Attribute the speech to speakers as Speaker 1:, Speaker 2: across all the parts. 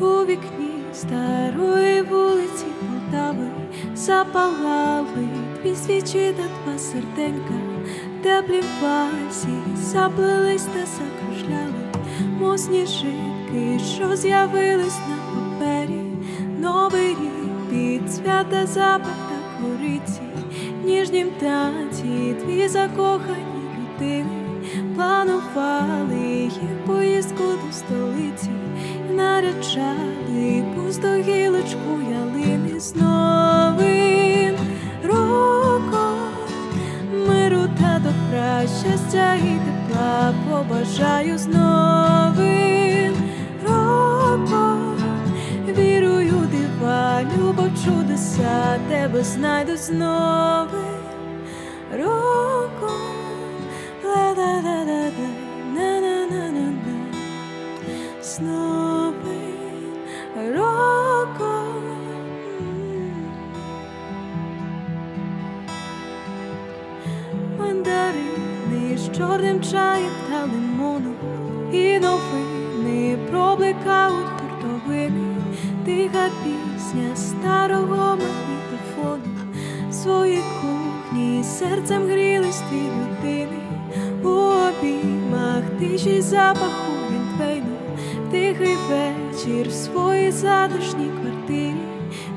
Speaker 1: вікні старої вулиці Полтави запалали дві свічі та два серденька, теплі вальсі заплелись та закружляли, мов сніжинки, що з'явились на папері, новий рік під свята запах та кориці, ніжнім танці дві закохані людини планували їх поїздку до столиці, наряджали пусту гілочку ялини з новим роком миру та добра, щастя і тепла побажаю з новим роком. Вірую, дива, любов чудеса, тебе знайду з новим роком. Новим роком. З чорним чаєм та лимоном І новини пробликають хуртовини Тиха пісня старого магнітофону. В своїй кухні серцем грілись дві людини. У обіймах тиші запаху вінтвейну Тихий вечір в своїй затишній квартирі.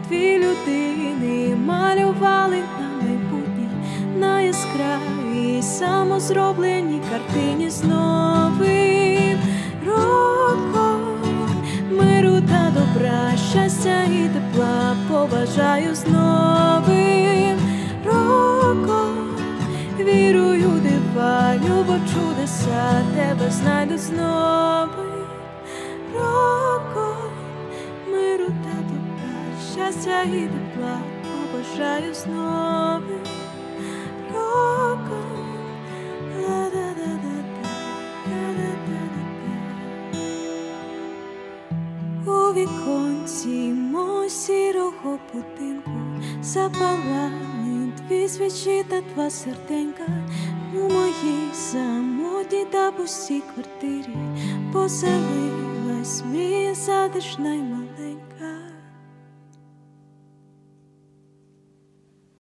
Speaker 1: Дві людини малювали на майбутнє на яскравій самозробленій картині з новим роком. Миру та добра, щастя і тепла побажаю з новим роком. Вірую, дива, любов чудеса, тебе знайду з щастя і тепла побажаю з новим роком. У віконці мого сірого будинку запалали дві свічі та два серденька. У моїй самотній та пустій квартирі поселилась мій затишна й